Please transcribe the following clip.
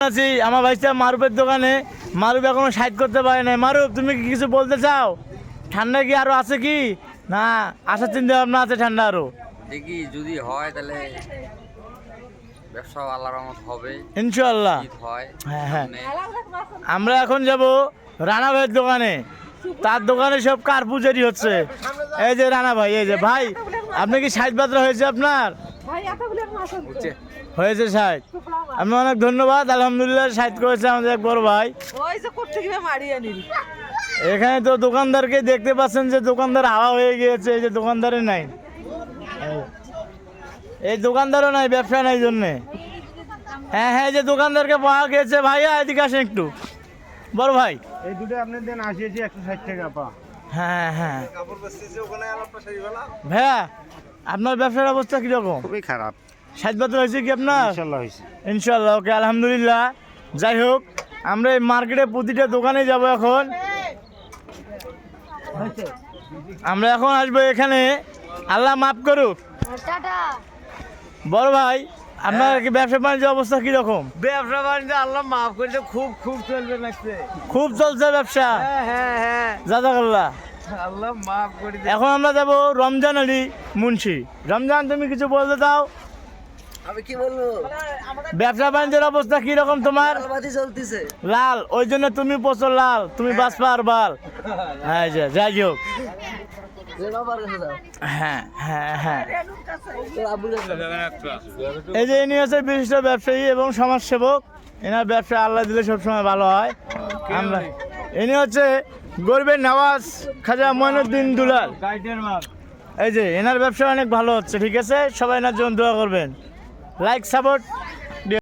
আছি আমার ভাইটা মারুফের দোকানে। মারুফ এখনও সাইড করতে পারে নাই। মারুফ তুমি কি কিছু বলতে চাও? ঠান্ডা কি আরও আছে কি? না আসার চিন্তা ভাবনা আছে ঠান্ডা আরও। দেখি যদি হয় তাহলে ব্যবসা আল্লাহর রহমত হবে। ইনশাল্লাহ ঈদ হয় হ্যাঁ, হ্যাঁ। আমরা এখন যাব রানা ভাইয়ের দোকানে। তার দোকানে সব কার পুজারি হচ্ছে? এই যে রানা ভাই এই যে ভাই আপনি কি ষাট বাত্রা হয়েছে আপনার? হয়েছে ষাট। আমি অনেক ধন্যবাদ আলহামদুলিল্লাহ ষাট করেছে আমাদের এক বড় ভাই। এখানে তো দোকানদারকে দেখতে পাচ্ছেন যে দোকানদার হাওয়া হয়ে গিয়েছে এই যে দোকানদারে নাই। এই দোকানদারও নাই ব্যবসা নাই জন্যে। হ্যাঁ হ্যাঁ যে দোকানদারকে পাওয়া গেছে ভাইয়া এদিকে আসেন একটু। বড় ভাই। এই দুটো আপনার দেন আসিয়েছি একশো ষাট টাকা পা। হ্যাঁ হ্যাঁ। ভাইয়া আপনার ব্যবসার অবস্থা কীরকম? খুবই খারাপ। ষাট বছর হয়েছে কি আপনার? ইনশাল্লাহ হয়েছে। ইনশাল্লাহ ওকে আলহামদুলিল্লাহ। যাই হোক আমরা এই মার্কেটে প্রতিটা দোকানে যাব এখন। আমরা এখন আসব এখানে। আল্লাহ মাফ করুক। বড় ভাই আপনার কি ব্যবসা বাণিজ্য অবস্থা কীরকম? ব্যবসা বাণিজ্য আল্লাহ মাফ করেছে খুব খুব চলবে লাগছে। খুব চলছে ব্যবসা। হ্যাঁ হ্যাঁ। জাজাকাল্লাহ। আল্লাহ মাফ করে এখন আমরা যাব রমজান আলী মুন্সি। রমজান তুমি কিছু বলতে দাও আমি কি বলব? ব্যবসা বাণিজ্যের অবস্থা কীরকম তোমার? চলতেছে। লাল ওই জন্য তুমি প্রচুর লাল তুমি বাঁচবা আর বাল। হ্যাঁ যাই হোক। হ্যাঁ হ্যাঁ হ্যাঁ। এই যে ইনি হচ্ছে বিশিষ্ট ব্যবসায়ী এবং সমাজসেবক। এনার ব্যবসা আল্লাহ দিলে সবসময় ভালো হয়। আমরা ইনি হচ্ছে গরিবের নওয়াজ খাজা মঈনুদ্দিন দুলাল। এই যে এনার ব্যবসা অনেক ভালো হচ্ছে ঠিক আছে? সবাই এনার জন্য দোয়া করবেন। Like support